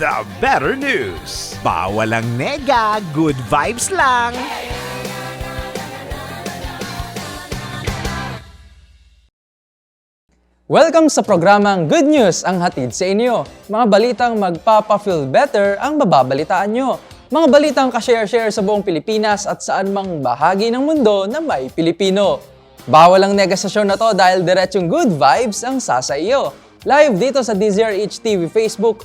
The Better News. Bawal ang nega, good vibes lang. Welcome sa programang Good News ang hatid sa inyo. Mga balitang magpapa-feel better ang mababalitaan nyo. Mga balitang ka-share-share sa buong Pilipinas at saan mang bahagi ng mundo na may Pilipino. Bawal ang negasasyon na to dahil diretsong good vibes ang sasa iyo. Live dito sa DZRH TV Facebook,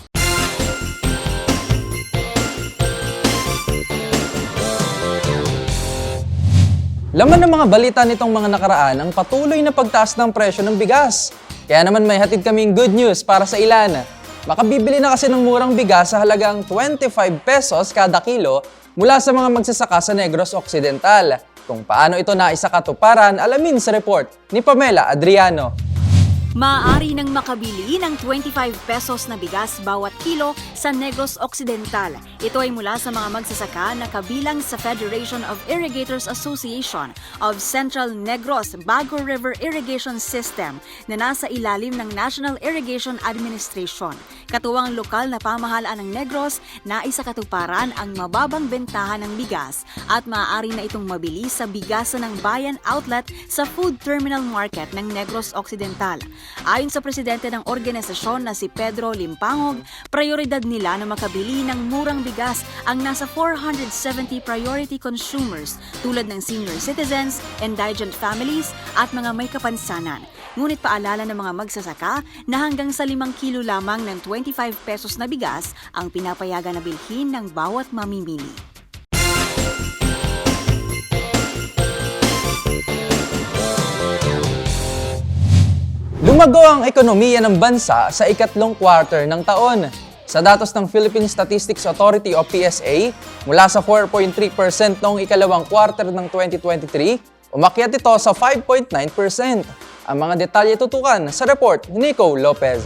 Laman ng mga balita nitong mga nakaraan ang patuloy na pagtaas ng presyo ng bigas. Kaya naman may hatid kaming good news para sa ilan. Makabibili na kasi ng murang bigas sa halagang 25 pesos kada kilo mula sa mga magsasaka sa Negros Occidental. Kung paano ito naisakatuparan, alamin sa report ni Pamela Adriano. Maaari nang makabili ng 25 pesos na bigas bawat kilo sa Negros Occidental. Ito ay mula sa mga magsasaka na kabilang sa Federation of Irrigators Association of Central Negros Bago River Irrigation System na nasa ilalim ng National Irrigation Administration. Katuwang lokal na pamahalaan ng Negros na isa ang mababang bentahan ng bigas at maaari na itong mabili sa bigasan ng bayan outlet sa Food Terminal Market ng Negros Occidental. Ayon sa presidente ng organisasyon na si Pedro Limpangog, prioridad nila na makabili ng murang bigas ang nasa 470 priority consumers tulad ng senior citizens, indigent families at mga may kapansanan. Ngunit paalala ng mga magsasaka na hanggang sa 5 kilo lamang ng 25 pesos na bigas ang pinapayagan na bilhin ng bawat mamimili. Lumago ang ekonomiya ng bansa sa ikatlong quarter ng taon. Sa datos ng Philippine Statistics Authority o PSA, mula sa 4.3% noong ikalawang quarter ng 2023, umakyat ito sa 5.9%. Ang mga detalye tutukan sa report ni Nico Lopez.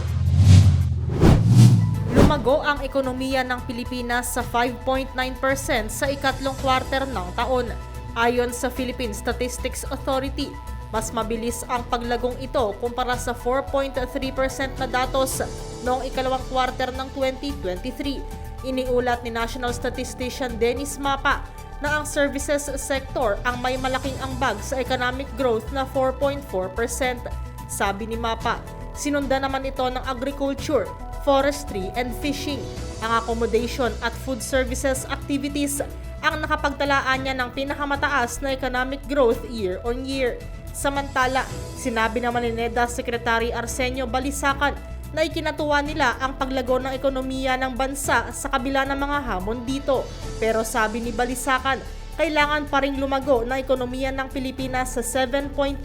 Lumago ang ekonomiya ng Pilipinas sa 5.9% sa ikatlong quarter ng taon. Ayon sa Philippine Statistics Authority, mas mabilis ang paglagong ito kumpara sa 4.3% na datos noong ikalawang quarter ng 2023. Iniulat ni National Statistician Dennis Mapa na ang services sector ang may malaking ambag sa economic growth na 4.4%. Sabi ni Mapa, sinunda naman ito ng agriculture, forestry and fishing. Ang accommodation at food services activities ang nakapagtalaan niya ng pinakamataas na economic growth year on year. Samantala, sinabi naman ni NEDA Secretary Arsenio Balisacan na ikinatuwa nila ang paglago ng ekonomiya ng bansa sa kabila ng mga hamon dito. Pero sabi ni Balisacan, kailangan pa ring lumago ng ekonomiya ng Pilipinas sa 7.2%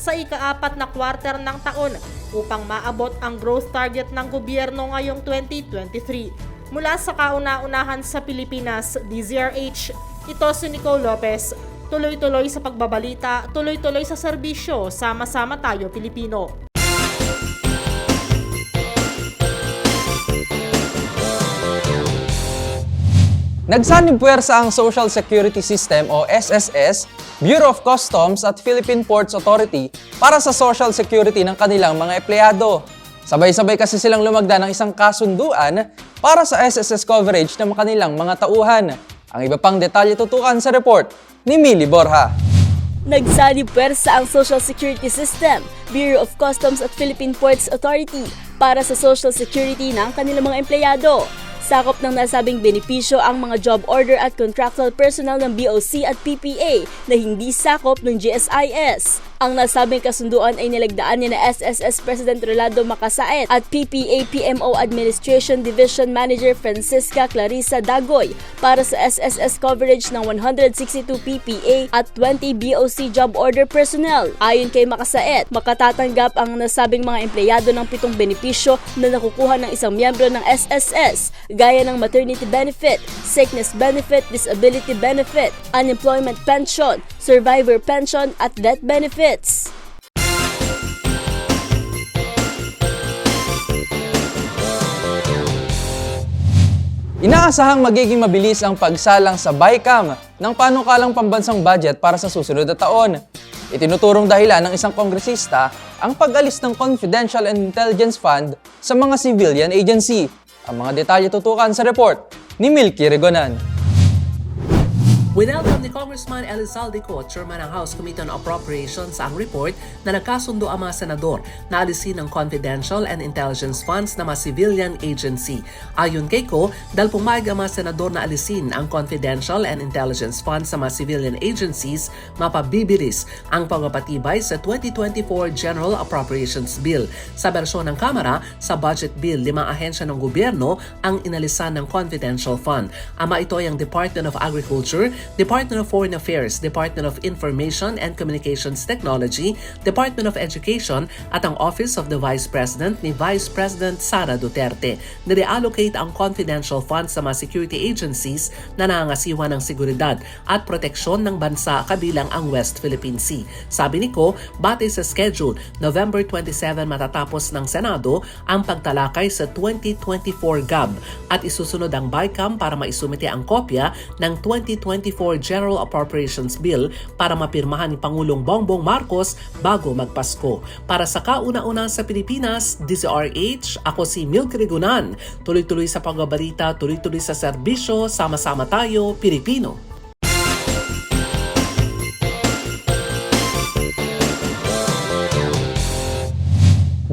sa ikaapat na quarter ng taon upang maabot ang growth target ng gobyerno ngayong 2023. Mula sa kauna-unahan sa Pilipinas, DZRH, ito si Nicole Lopez, tuloy-tuloy sa pagbabalita, tuloy-tuloy sa serbisyo, sama-sama tayo Pilipino. Nagsanib puwersa ang Social Security System o SSS, Bureau of Customs at Philippine Ports Authority para sa social security ng kanilang mga empleyado. Sabay-sabay kasi silang lumagda ng isang kasunduan para sa SSS coverage ng kanilang mga tauhan. Ang iba pang detalye tutukan sa report ni Millie Borja. Nagsanib puwersa ang Social Security System, Bureau of Customs at Philippine Ports Authority para sa social security ng kanilang mga empleyado. Sakop ng nasabing benepisyo ang mga job order at contractual personnel ng BOC at PPA na hindi sakop ng GSIS. Ang nasabing kasunduan ay nilagdaan ni na SSS President Rolando Macasaet at PPA PMO Administration Division Manager Francisca Clarissa Dagoy para sa SSS coverage ng 162 PPA at 20 BOC job order personnel. Ayon kay Macasaet, makatatanggap ang nasabing mga empleyado ng pitong benepisyo na nakukuha ng isang miyembro ng SSS gaya ng maternity benefit, sickness benefit, disability benefit, unemployment pension, survivor pension at death benefits. Inaasahang magiging mabilis ang pagsalang sa BICAM ng panukalang pambansang budget para sa susunod na taon. Itinuturong dahilan ng isang kongresista ang pag-alis ng Confidential Intelligence Fund sa mga civilian agency. Ang mga detalye tutukan sa report ni Milky Regonan. Winelcome ni Congressman Elizalde Co, chairman ng House Committee on Appropriations, ang report na nagkasundo ang mga senador na alisin ng confidential and intelligence funds na mga civilian agency. Ayon kay Co, dahil pumayag ang mga senador na alisin ang confidential and intelligence funds sa mga civilian agencies, mapabibilis ang pagpapatibay sa 2024 General Appropriations Bill. Sa bersyon ng Kamara, sa budget bill, limang ahensya ng gobyerno ang inalisan ng confidential fund. Ama ito ay ang Department of Agriculture, Department of Foreign Affairs, Department of Information and Communications Technology, Department of Education at ang Office of the Vice President ni Vice President Sara Duterte. Nire-allocate ang confidential funds sa mga security agencies na nangangasiwa ng seguridad at proteksyon ng bansa kabilang ang West Philippine Sea. Sabi ni Ko, batay sa schedule, November 27 matatapos ng Senado ang pagtalakay sa 2024 GAB at isusunod ang BICAM para maisumite ang kopya ng 2024 General Appropriations Bill para mapirmahan ni Pangulong Bongbong Marcos bago magpasko. Para sa kauna-una sa Pilipinas, DZRH, ako si Milk Rigunan. Tuloy-tuloy sa pagbabalita, tuloy-tuloy sa serbisyo, sama-sama tayo, Pilipino.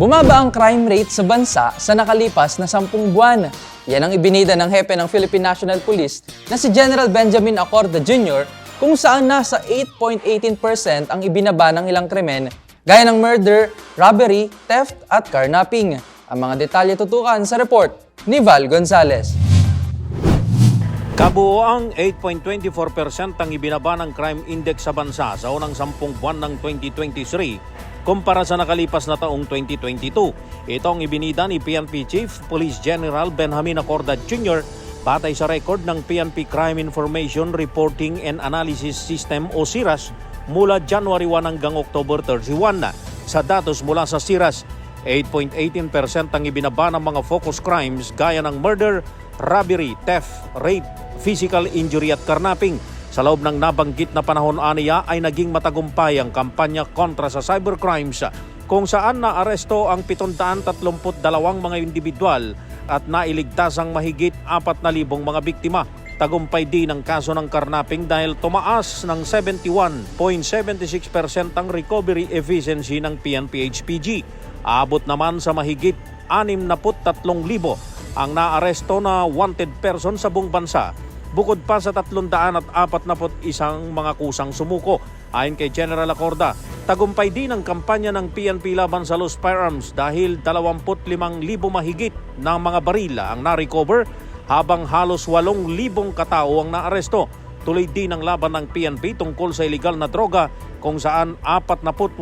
Bumaba ang crime rate sa bansa sa nakalipas na sampung buwan. Yan ang ibinida ng hepe ng Philippine National Police na si General Benjamin Acorda Jr. kung saan nasa 8.18% ang ibinaba ng ilang krimen gaya ng murder, robbery, theft at carnapping. Ang mga detalye tutukan sa report ni Val Gonzalez. Kabuoang 8.24% ang ibinaba ng crime index sa bansa sa unang sampung buwan ng 2023 kumpara sa nakalipas na taong 2022. Ito ang ibinida ni PNP Chief Police General Benjamin Acorda Jr. batay sa record ng PNP Crime Information Reporting and Analysis System o SIRAS mula January 1 hanggang October 31. Sa datos mula sa SIRAS, 8.18% ang ibinaba ng mga focus crimes gaya ng murder, robbery, theft, rape, physical injury at carnapping. Sa loob ng nabanggit na panahon aniya ay naging matagumpay ang kampanya kontra sa cybercrimes kung saan naaresto ang 732 mga individual at nailigtas ang mahigit 4,000 mga biktima. Tagumpay din ang kaso ng karnaping dahil tumaas ng 71.76% ang recovery efficiency ng PNP-HPG. Abot naman sa mahigit 63,000 ang naaresto na wanted person sa buong bansa bukod pa sa 341 mga kusang sumuko. Ayon kay General Acorda, tagumpay din ang kampanya ng PNP laban sa loose firearms dahil 25,000 mahigit na mga barila ang na-recover habang halos 8,000 katao ang naaresto. Tuloy din ang laban ng PNP tungkol sa illegal na droga kung saan 48,000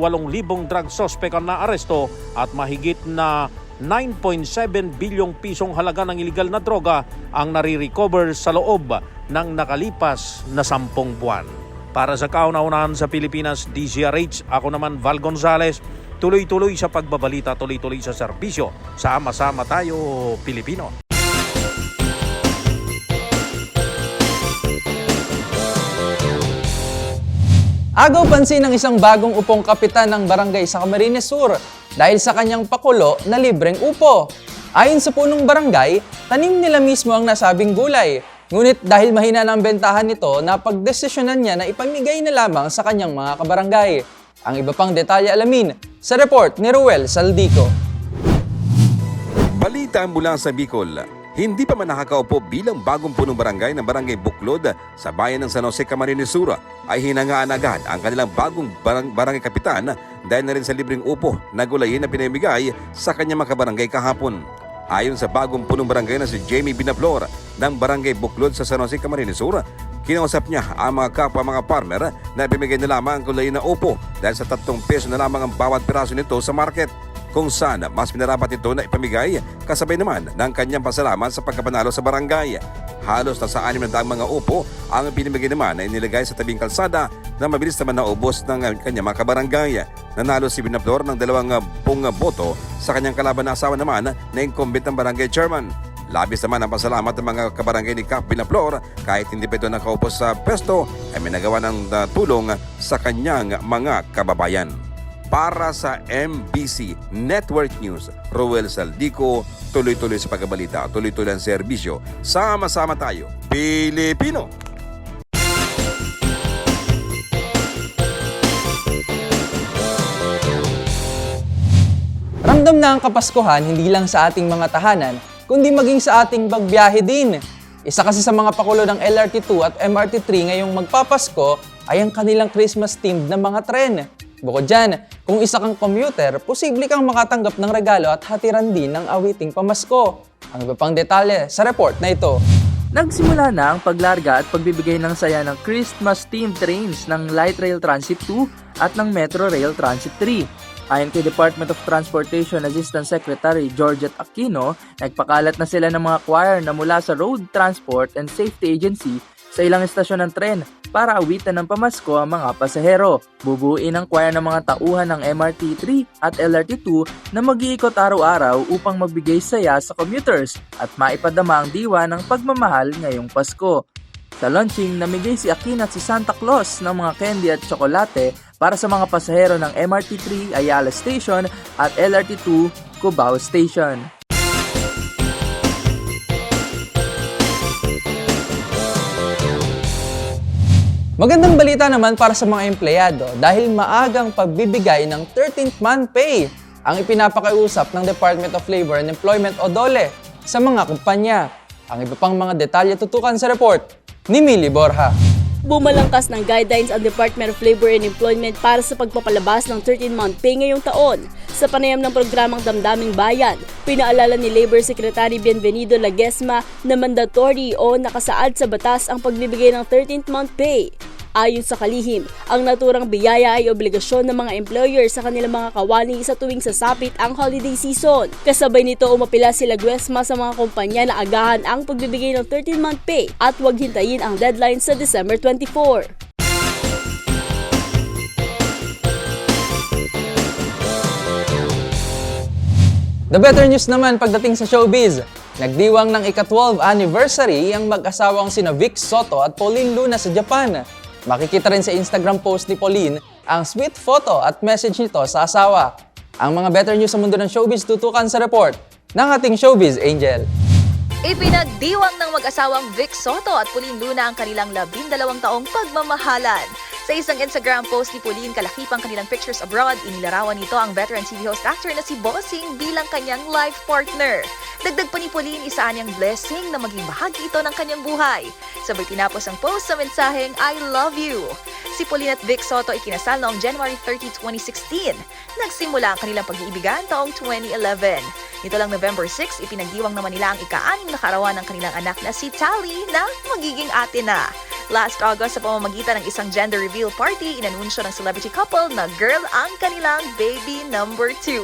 drug suspect ang naaresto at mahigit na 9.7 bilyong pisong halaga ng illegal na droga ang nare-recover sa loob ng nakalipas na sampung buwan. Para sa kauna-unahan sa Pilipinas, DZRH, ako naman Val Gonzales, tuloy-tuloy sa pagbabalita, tuloy-tuloy sa serbisyo. Sama-sama tayo, Pilipino. Agaw pansin ng isang bagong upong kapitan ng barangay sa Camarines Sur dahil sa kanyang pakulo na libreng upo. Ayon sa punong barangay, tanim nila mismo ang nasabing gulay. Ngunit dahil mahina ng bentahan nito, napagdesisyonan niya na ipamigay na lamang sa kanyang mga kabarangay. Ang iba pang detalye alamin sa report ni Ruel Saldico. Balita mula sa Bicol. Hindi pa man nakakaupo bilang bagong punong barangay ng Barangay Buklod sa bayan ng San Jose Camarines Sur ay hinangaan agad ang kanilang bagong barang- barangay kapitan dahil na rin sa libreng upo na gulayin na pinamigay sa kanyang mga kabarangay kahapon. Ayon sa bagong punong barangay na si Jamie Binaplor ng Barangay Buklod sa San Jose Camarines Sur, kinausap niya ang mga kapwa mga farmer na ipimigay na lamang ang kulay na upo dahil sa 3 peso na lamang ang bawat piraso nito sa market kung saan mas pinarapat ito na ipamigay kasabay naman ng kanyang pasalamat sa pagkapanalo sa barangay. Halos nasa anim na daang mga upo ang pinimigay naman na inilagay sa tabing kalsada na mabilis naman naubos ng kanyang mga kabarangay. Nanalo si Binaplor ng dalawang pung boto sa kanyang kalaban na asawa naman na incumbent ng barangay chairman. Labis naman ang pasalamat ng mga kabarangay ni Cap Binaplor kahit hindi pa ito nakaupo sa pesto ay may nagawa ng uh, tulong sa kanyang mga kababayan. Para sa MBC Network News, Roel Saldico, tuloy-tuloy sa pagkabalita, tuloy-tuloy ang serbisyo. Sama-sama tayo, Pilipino! Ramdam na ang Kapaskuhan hindi lang sa ating mga tahanan, kundi maging sa ating bagbiyahe din. Isa kasi sa mga pakulo ng LRT2 at MRT3 ngayong magpapasko ay ang kanilang Christmas themed na mga tren. Bukod dyan, kung isa kang commuter, posible kang makatanggap ng regalo at hatiran din ng awiting pamasko. Ang iba pang detalye sa report na ito. Nagsimula na ang paglarga at pagbibigay ng saya ng Christmas-themed trains ng Light Rail Transit 2 at ng Metro Rail Transit 3. Ayon kay Department of Transportation Assistant Secretary Georgette Aquino, nagpakalat na sila ng mga choir na mula sa Road Transport and Safety Agency sa ilang estasyon ng tren para awitan ng pamasko ang mga pasahero. Bubuin ang choir ng mga tauhan ng MRT3 at LRT2 na mag-iikot araw-araw upang magbigay saya sa commuters at maipadama ang diwa ng pagmamahal ngayong Pasko. Sa launching, namigay si Aquino at si Santa Claus ng mga candy at tsokolate para sa mga pasahero ng MRT3 Ayala Station at LRT2 Cubao Station. Magandang balita naman para sa mga empleyado dahil maagang pagbibigay ng 13th month pay ang ipinapakiusap ng Department of Labor and Employment o DOLE sa mga kumpanya. Ang iba pang mga detalye tutukan sa report ni Millie Borja. Bumalangkas ng guidelines ang Department of Labor and Employment para sa pagpapalabas ng 13-month pay ngayong taon. Sa panayam ng programang Damdaming Bayan, pinaalala ni Labor Secretary Bienvenido Lagesma na mandatory o nakasaad sa batas ang pagbibigay ng 13th month pay. Ayon sa kalihim, ang naturang biyaya ay obligasyon ng mga employer sa kanilang mga kawani sa tuwing sasapit ang holiday season. Kasabay nito umapila sila Guesma sa mga kumpanya na agahan ang pagbibigay ng 13-month pay at huwag hintayin ang deadline sa December 24. The better news naman pagdating sa showbiz. Nagdiwang ng ika-12 anniversary ang mag-asawang sina Vic Soto at Pauline Luna sa Japan. Makikita rin sa Instagram post ni Pauline ang sweet photo at message nito sa asawa. Ang mga better news sa mundo ng showbiz tutukan sa report ng ating showbiz angel. Ipinagdiwang ng mag-asawang Vic Soto at Pauline Luna ang kanilang labindalawang taong pagmamahalan. Sa isang Instagram post ni Pauline kalakipang kanilang pictures abroad, inilarawan nito ang veteran TV host actor na si Bossing bilang kanyang life partner. Dagdag pa ni Pauline isa niyang blessing na maging bahagi ito ng kanyang buhay. Sabay tinapos ang post sa mensaheng I love you. Si Pauline at Vic Soto ikinasal noong January 30, 2016. Nagsimula ang kanilang pag-iibigan taong 2011. Nito lang November 6, ipinagdiwang naman nila ang ika-anim na karawan ng kanilang anak na si Tally na magiging ate na. Last August, sa pamamagitan ng isang gender reveal party, inanunsyo ng celebrity couple na girl ang kanilang baby number 2.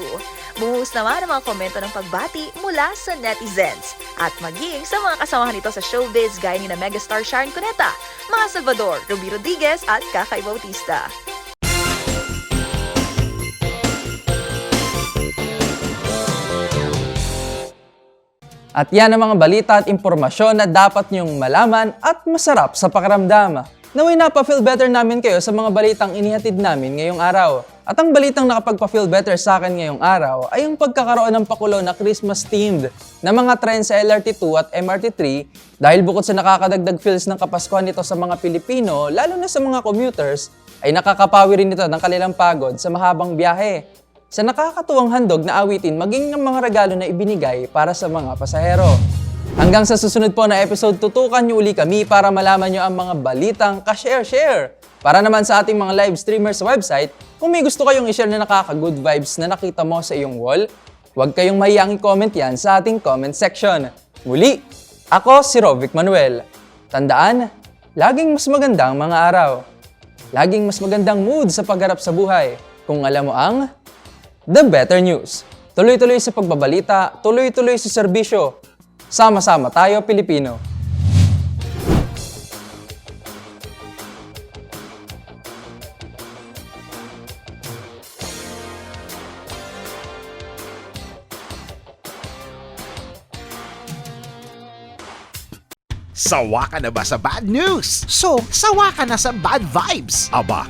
Bumuhos naman ang mga komento ng pagbati mula sa netizens at maging sa mga kasamahan nito sa showbiz gaya ni na megastar Sharon Cuneta, mga Salvador, Ruby Rodriguez at Kakay Bautista. At yan ang mga balita at impormasyon na dapat niyong malaman at masarap sa pakiramdam. Naway napaka-feel better namin kayo sa mga balitang inihatid namin ngayong araw. At ang balitang nakapagpa-feel better sa akin ngayong araw ay ang pagkakaroon ng pakulo na Christmas themed na mga trend sa LRT2 at MRT3 dahil bukod sa nakakadagdag feels ng Kapaskuhan nito sa mga Pilipino, lalo na sa mga commuters, ay nakakapawi rin ito ng kanilang pagod sa mahabang biyahe sa nakakatuwang handog na awitin maging ang mga regalo na ibinigay para sa mga pasahero. Hanggang sa susunod po na episode, tutukan nyo uli kami para malaman nyo ang mga balitang ka-share-share. Para naman sa ating mga live streamers sa website, kung may gusto kayong i-share na nakaka-good vibes na nakita mo sa iyong wall, huwag kayong mahiyang i-comment yan sa ating comment section. Muli, ako si Rovic Manuel. Tandaan, laging mas magandang mga araw. Laging mas magandang mood sa pagharap sa buhay kung alam mo ang The Better News. Tuloy-tuloy sa pagbabalita, tuloy-tuloy sa serbisyo. Sama-sama tayo, Pilipino. Sawa ka na ba sa bad news? So, sawa ka na sa bad vibes? Aba,